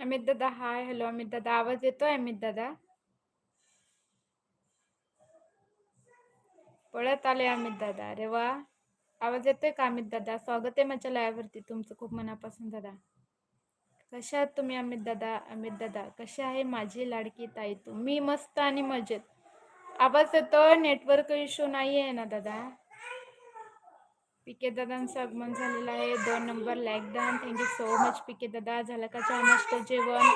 अमित दादा hi hello Amit दादा आवाज येतोय अमित दादा? पळत आले अमित दादा अरे वा. आवाज येतोय का अमित दादा? स्वागत आहे माझ्या लायावरती तुमचं खूप मनापासून दादा. कशा आहात तुम्ही अमित दादा? अमित दादा कशी आहे माझी लाडकी ताई? तू मी मस्त आणि मजेत. आवाज येतो नेटवर्क इश्यू नाही आहे ना दादा? पिके दादांचं आगमन झालेलं आहे. दोन number like done thank you so much P K दादा. झालं का चहा नाश्ता जेवण?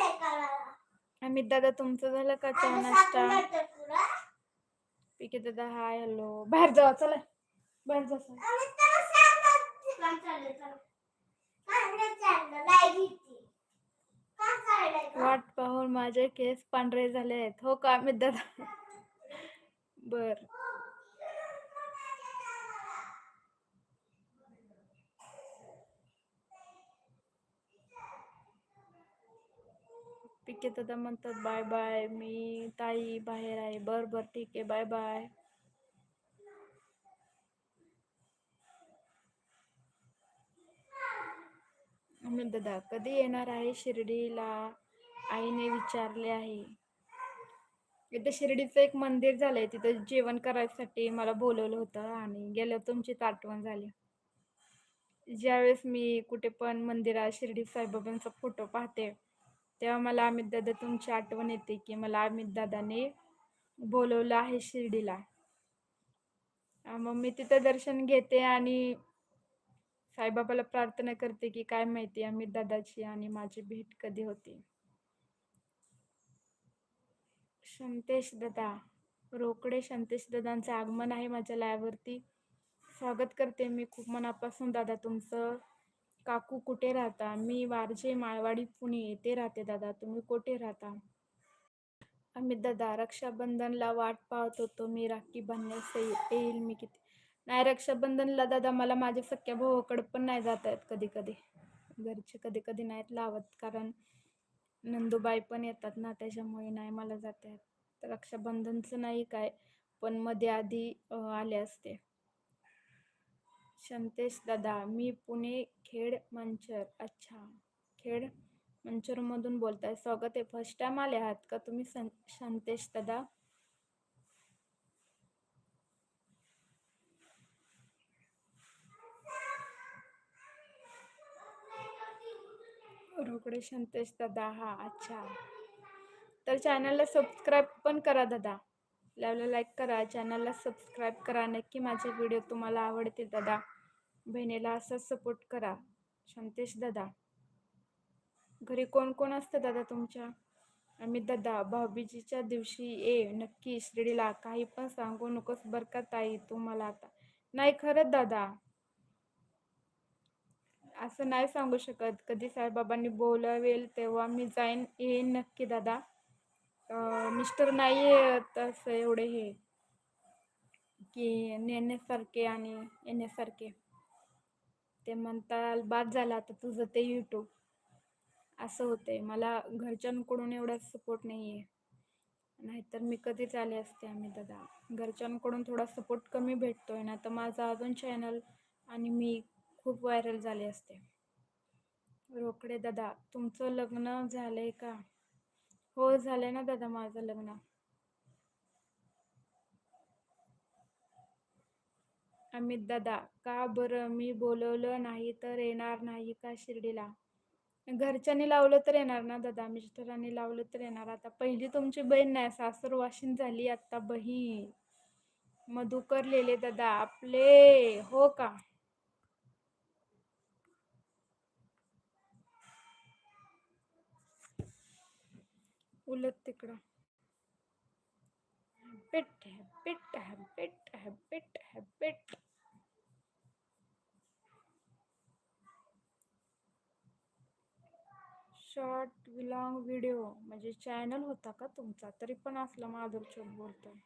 अमित दादा तुमचं झालं का चहा नाश्ता? पिके दादा हाय हॅलो बाहेर जावा चला. बाहेर जा वाट पाहून माझे केस पांढरे झाले आहेत. हो का अमित दादा? बर. पिके दादा म्हणतात बाय बाय मी ताई बाहेर आहे. बर बर ठीक आहे बाय. बाय अमित दादा कधी येणार आहे शिर्डीला? आईने विचारले आहे. इथं शिर्डीचं एक मंदिर झालंय तिथं जेवण करायसाठी मला बोलवलं होतं आणि गेलं तुमचीच आठवण झाली. ज्यावेळेस मी कुठे पण मंदिरात शिर्डी साईबाबांचा फोटो पाहते तेव्हा मला अमित दादा तुमची आठवण येते की मला अमित दादाने बोलवलं आहे शिर्डीला. मग मी तिथं दर्शन घेते आणि साईबाबाला प्रार्थना करते की काय माहिती अमित दादाची आणि माझी भेट कधी होती. संतेश दादा रोकडे संतेश दादांचं आगमन आहे माझ्या लायवरती स्वागत करते मी खूप मनापासून दादा तुमचं. काकू कुठे राहता? मी वारजे माळवाडी पुणे येथे राहते दादा. तुम्ही कुठे राहता? अमित दादा रक्षाबंधनला वाट पाहत होतो. मी राखी बांधण्यास येईल मी किती? नाही रक्षाबंधनला दादा मला माझ्या सख्या भावाकडे पण नाही जात आहेत कधी कधी घरचे कधी कधी नाहीत लावत कारण नंदूबाई पण येतात ना त्याच्यामुळे नाही मला जात आहेत तर रक्षाबंधनचं नाही काय पण मध्ये आधी आले असते. संतेश दादा मी पुणे खेड मंचर. अच्छा खेड मंचरमधून बोलताय. स्वागत आहे. फर्स्ट टाइम आले आहात का तुम्ही सं संतेश दादा? रोकडे संतेश दादा हा अच्छा. तर चॅनलला सबस्क्राईब पण करा दादा. लावला लाईक करा. चॅनलला सबस्क्राईब करा. नक्की माझे व्हिडिओ तुम्हाला आवडतील दादा. बहिणीला असंच सपोर्ट करा. शंतेश दादा. घरी कोण कोण असतं दादा तुमच्या? आम्ही दादा भाऊबीजीच्या दिवशी ये नक्की शिर्डीला. काही पण सांगू नकोस बरं का ताई तुम्हाला आता. नाही खरंच दादा. असं नाही सांगू शकत. कधी साईबाबांनी बोलावेल तेव्हा मी जाईन येईन नक्की दादा. मिस्टर नाही आहे तसं एवढे हे. की नेण्यासारखे आणि येण्यासारखे. ते म्हणताल बाद झाला आता तुझं ते यूट्यूब असं होतंय. मला घरच्यांकडून एवढा सपोर्ट नाही आहे नाहीतर मी कधीच आले असते आम्ही दादा. घरच्यांकडून थोडा सपोर्ट कमी भेटतोय ना तर माझं अजून चॅनल आणि मी खूप व्हायरल झाले असते. रोकडे दादा तुमचं लग्न झालंय का? हो झालंय ना दादा माझं लग्न. अमित दादा का बरं मी बोलवलं नाही तर येणार नाही का शिर्डीला? घरच्यांनी लावलं तर येणार ना दादा? मिस्टरांनी लावलं तर येणार. आता पहिली तुमची बहीण नाही सासर वाशिन झाली आत्ता बहीण. मधुकर लेले दादा आपले हो का? उलट तिकडं. पिट है पिट है पिट है पिट है पिट शॉर्ट विलॉंग व्हिडिओ म्हणजे चॅनल होता का तुमचा? तरी पण असला माधुर चोट बोलतो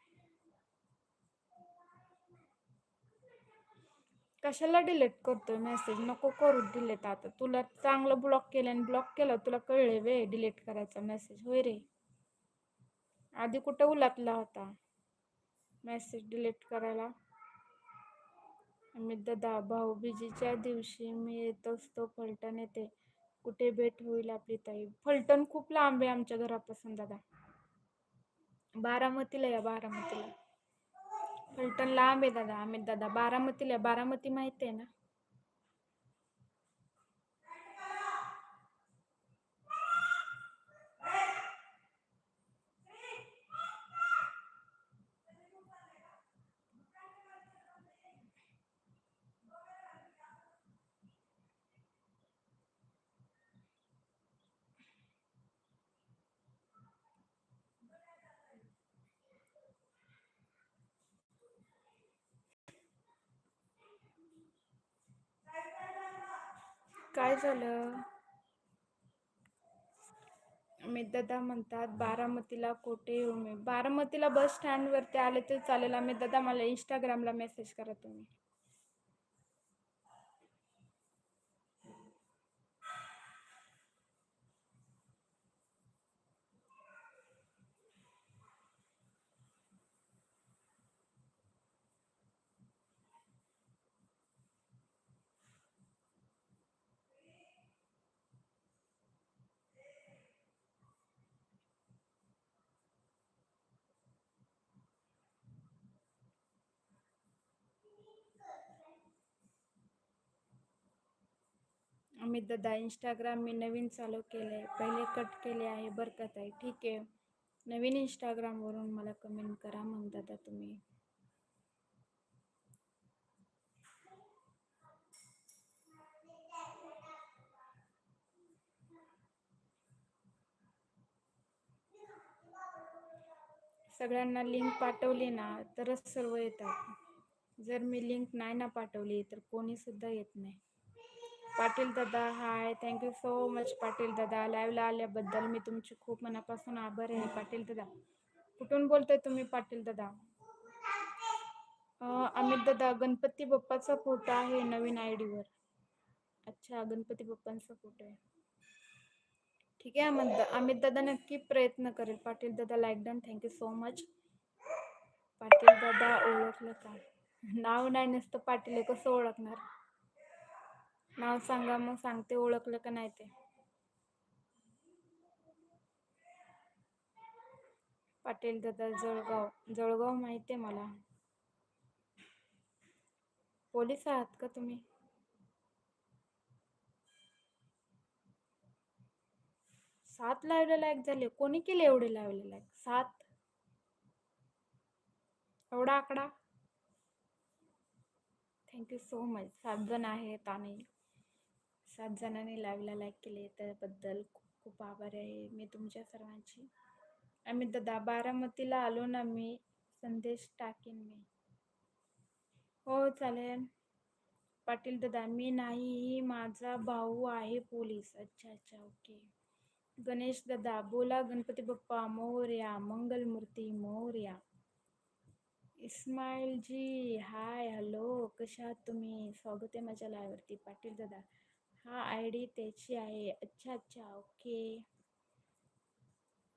कशाला डिलीट करतोय मेसेज नको करू डिलीट आता. तुला चांगलं ब्लॉक केलं आणि ब्लॉक केलं तुला कळले वे डिलीट करायचा मेसेज होय रे. आधी कुठं उलातला होता? मेसेज डिलीट करायला? मी दादा भाऊबीजीच्या दिवशी मी येत असतो फलटण येते कुठे भेट होईल आपली ताई? फलटण खूप लांब आहे आमच्या घरापासून दादा. बारामतीला या बारामतीला. फलटण लांब आहे दादा. आम्ही दादा बारामतीला या. बारामती माहिती आहे ना? काय झालं? अमित दादा म्हणतात बारामतीला कोठे येऊ मी? बारामतीला बस स्टँडवरती आले तर चालेल. अमित दादा मला इंस्टाग्रामला मेसेज करा तुम्ही. अमित दादा इंस्टाग्राम मी नवीन चालू केलं आहे. पहिले कट केले आहे. बरं का ताई? ठीक आहे. नवीन इंस्टाग्रामवरून मला कमेंट करा मग दादा तुम्ही. सगळ्यांना लिंक पाठवली ना तरच सर्व येतात. जर मी लिंक नाही ना पाठवली तर कोणी सुद्धा येत नाही. पाटील दादा hi thank you so much Patil दादा. लाईव्हला आल्याबद्दल मी तुमचे खूप मनापासून आभार आहे पाटील दादा. कुठून बोलताय तुम्ही पाटील दादा? अमित दादा गणपती बाप्पाचा फोटो आहे नवीन आय डीवर अच्छा गणपती बाप्पांचा फोटो आहे. ठीक आहे अमित दा अमित दादा नक्की प्रयत्न करेल. पाटील दादा like done thank you so much Patil दादा ओळखलं का? नाव नाही नसतं पाटील हे कसं ओळखणार? नाव सांगा मग सांगते ओळखलं का नाही ते. पाटील दादा जळगाव जळगाव माहिती आहे मला. पोलीस आहात का तुम्ही? सात लावले लायक झाले. कोणी केले एवढे लावले लायक सात? एवढा आकडा? थँक्यू सो मच सात जण आहेत आणि सात जणांनी लाईव्हला लाईक केले. त्याबद्दल खूप खूप आभार आहे मी तुमच्या सर्वांची. आम्ही दादा बारामतीला आलो ना मी संदेश टाकेन मी. हो चालेल. पाटील दादा मी नाही माझा भाऊ आहे पोलीस. अच्छा अच्छा ओके. गणेश दादा बोला गणपती बाप्पा मोर्या मंगलमूर्ती मोर्या. इस्माईल जी हाय हॅलो कशा आहात तुम्ही? स्वागत आहे माझ्या लायवरती पाटील दादा हा आय डी त्याची आहे. अच्छा अच्छा ओके.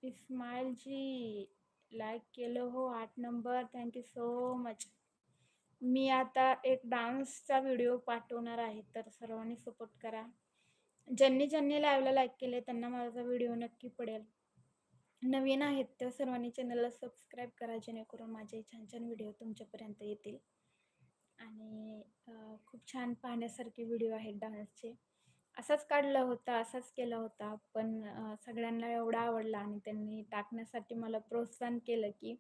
इस्माईल जी लाईक केलं हो आठ number thank you so much मी आता एक डान्सचा व्हिडिओ पाठवणार आहे तर सर्वांनी सपोर्ट करा. ज्यांनी ज्यांनी लाईव्हला लाईक केले त्यांना माझा व्हिडिओ नक्की पडेल. नवीन आहेत तर सर्वांनी चॅनलला सबस्क्राईब करा जेणेकरून माझे छान छान व्हिडिओ तुमच्यापर्यंत येतील. आणि खूप छान पाहण्यासारखे व्हिडिओ आहेत डान्सचे असाच काढला होता असाच केला होता. पण सगळ्यांना एवढा आवडला आणि त्यांनी टाकण्यासाठी मला प्रोत्साहन केलं की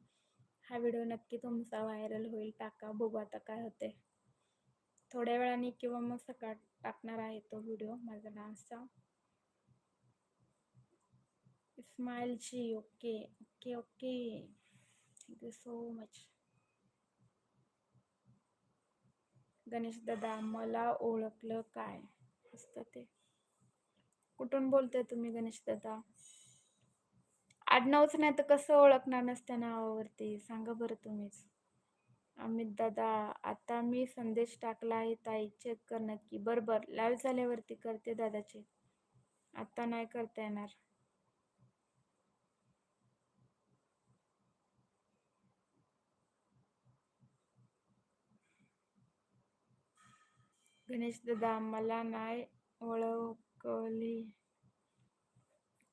हा व्हिडिओ नक्की तुमचा व्हायरल होईल टाका बघू आता काय होते थोड्या वेळाने किंवा मग सकाळ टाकणार आहे तो व्हिडिओ माझा डान्सचा जी okay okay okay. Thank you so much Ganesh दादा मला ओळखलं काय? असतं ते. कुठून बोलताय तुम्ही गणेश दादा आडनावच नाही तर कसं ओळखणार नसत्या नावावरती? सांगा बरं तुम्हीच. अमित दादा आता मी संदेश टाकला आहे ताई. चेक कर नक्की. बरं बरं. लाईव्ह झाल्यावरती करते दादा चेक आता नाही करता येणार. गणेश दादा मला नाही ओळखली.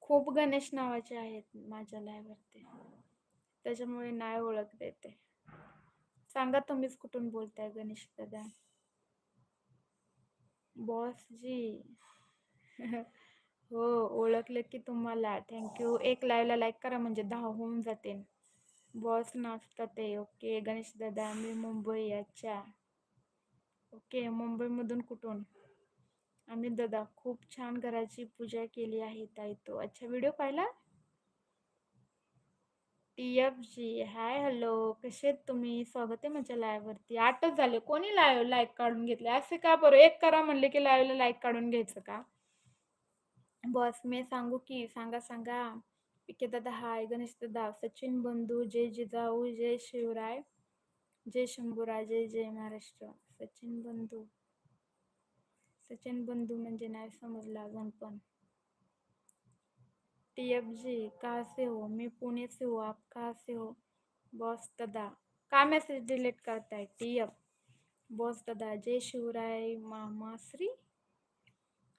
खूप गणेश नावाचे आहेत माझ्या लाईव्हवरती त्याच्यामुळे नाही ओळख देते. सांगा तुम्हीच कुठून बोलताय गणेश दादा? बॉस जी हो ओळखलं की तुम्हाला. थँक्यू एक लाईव्हला लाईक करा म्हणजे दहा होऊन जाते बॉस नाचतात ते. ओके गणेश दादा मी मुंबई अच्छा ओके मुंबईमधून कुठून? आम्ही दादा खूप छान घराची पूजा केली आहे ताई तो. अच्छा व्हिडिओ पाहिला? T F G hi hello. कसे आहेत तुम्ही? स्वागत आहे माझ्या लाईव्हवरती. आठच झाले. कोणी लाईव्ह लाईक काढून घेतले? असे का बरं? एक करा म्हणले की लाईव्हला लाईक काढून घ्यायचं का? बॉस मी सांगू की सांगा सांगा. पिके दादा हाय. गणेश दादा सचिन बंधू जय जिजाऊ जय शिवराय. जय शंभूराय जय जय महाराष्ट्र. सचिन बंधू. सचिन बंधू म्हणजे नाही समजलं अजून पण. टी एफ़ जी कहाँ से हो? मैं पुणे से हो, आप कहाँ से हो? बॉस दादा. का मैसेज डिलीट करता है टी एफ़ बॉस दादा, जय शिवराय मामाश्री.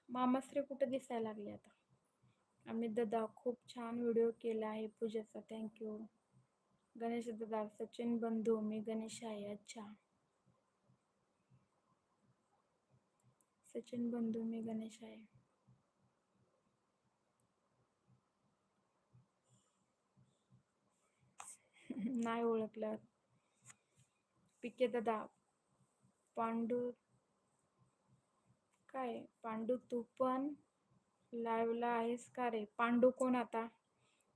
मामाश्री कुठं दिसायला लागले आता? अमित दादा खूप छान व्हिडिओ केला आहे पूजेचा. थँक्यू गणेश दादा सचिन बंधू मी गणेश आहे अच्छा. सचिन बंधू मी गणेश आहे. नाही ओळखलं. पिके दादा पांडू काय? पांडू तू पण लाईव्हला आहेस का रे? पांडू कोण आता?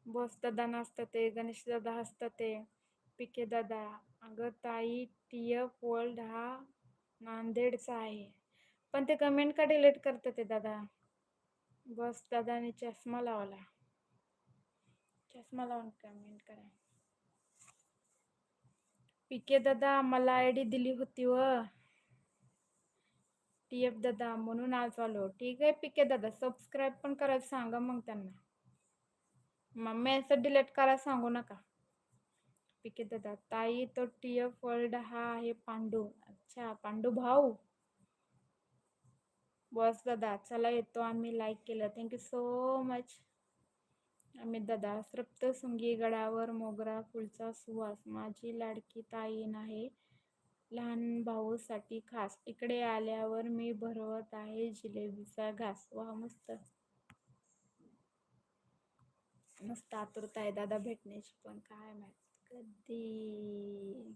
दादा नसतं ते गणेश दादा हसतं ते पिके दादा अगं ताई टी एफ वर्ल्ड हा नांदेडचा आहे. पण ते कमेंट का डिलीट करतं ते दादा? बस दादाने चष्मा लावला. चष्मा लावून कमेंट करा. पिके दादा मला आय डी दिली होती व. टी एफ दादा म्हणून आज आलो. ठीक आहे पिके दादा सबस्क्राईब पण करायला सांगा मग त्यांना. मग मेसेज डिलीट करायला सांगू नका. पिके दादा ताई तो टी एफ वर्ल्ड हा आहे पांडू. अच्छा पांडू भाऊ. बस दादा चला येतो आम्ही लाईक केलं. थँक्यू सो मच अमित दादा सृप्त सुंगी गडावर मोगरा फुलचा सुवास. माझी लाडकी ताईन आहे. लहान भाऊसाठी खास. इकडे आल्यावर मी भरवत आहे जिलेबीचा घास. वा मस्त. मस्त आतुरता आहे दादा भेटण्याची पण काय माहीत. कधी?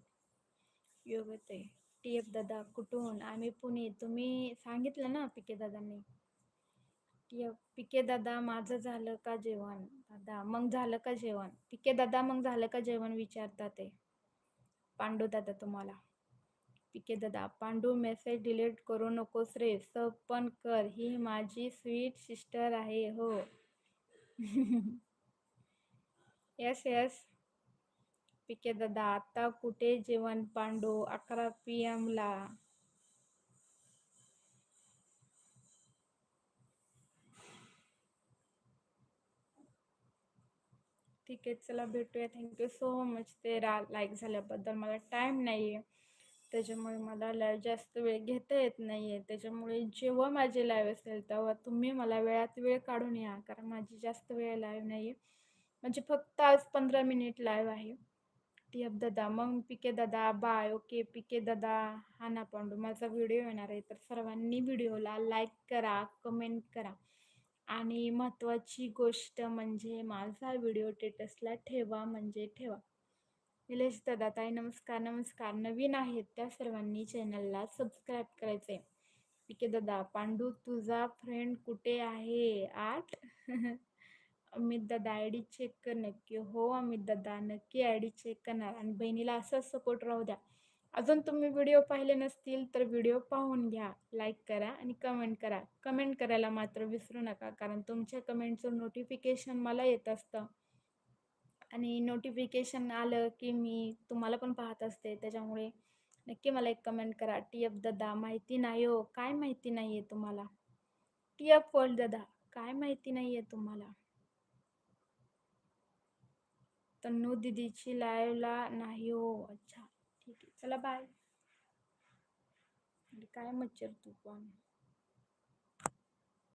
योग आहे. टी एफ दादा कुठून? आम्ही पुणे. तुम्ही सांगितलं ना पिके दादांनी. टी एफ पिके दादा माझं झालं का जेवण? दादा मग झालं का जेवण? पिके दादा मग झालं का जेवण? विचारतात ते. पांडू दादा तुम्हाला. पिके दादा पांडू मेसेज डिलीट करू नकोस रे. सब पण कर. ही माझी स्वीट सिस्टर आहे हो. यस यस पिके दादा आता कुठे जेवण पांडू अकरा पी एमला ठीक आहे चला भेटूया थँक्यू सो मच ते रा लाईक झाल्याबद्दल मला टाईम नाही आहे त्याच्यामुळे मला लाईव्ह जास्त वेळ घेता येत नाही आहे त्याच्यामुळे जेव्हा माझी लाईव्ह असेल तेव्हा तुम्ही मला वेळात वेळ काढून या. कारण माझी जास्त वेळ लाईव्ह नाही आहे म्हणजे फक्त आज पंधरा मिनिट लाईव्ह आहे. टी एफ दादा मग पिके दादा बाय ओके पिके दादा हा ना पांडू माझा व्हिडिओ येणार आहे. तर सर्वांनी व्हिडिओला लाईक करा कमेंट करा. आणि महत्त्वाची गोष्ट म्हणजे माझा व्हिडिओ टेटसला ठेवा म्हणजे ठेवा. निलेश दादा ताई नमस्कार नमस्कार. नवीन आहेत त्या सर्वांनी चॅनलला सबस्क्राईब करायचं आहे पिके दादा पांडू तुझा फ्रेंड कुठे आहे? आठ. अमित दादा आय डी चेक कर नक्की. हो अमित दादा नक्की आय डी चेक करणार आणि बहिणीला असाच सपोर्ट राहू द्या. अजून तुम्ही व्हिडिओ पाहिले नसतील तर व्हिडिओ पाहून घ्या. लाईक करा आणि कमेंट करा. कमेंट करायला मात्र विसरू नका कारण तुमच्या कमेंटचं नोटिफिकेशन मला येत असतं. आणि नोटिफिकेशन आलं की मी तुम्हाला पण पाहत असते. त्याच्यामुळे नक्की मला एक कमेंट करा. टी एफ दादा माहिती नाही हो. काय माहिती नाही आहे तुम्हाला? टी एफ वर्ल्ड दादा काय माहिती नाही आहे तुम्हाला? तन्नू दिदीची लाईव्हला नाही हो. अच्छा ठीक आहे. चला बाय काय मच्छर तू पण.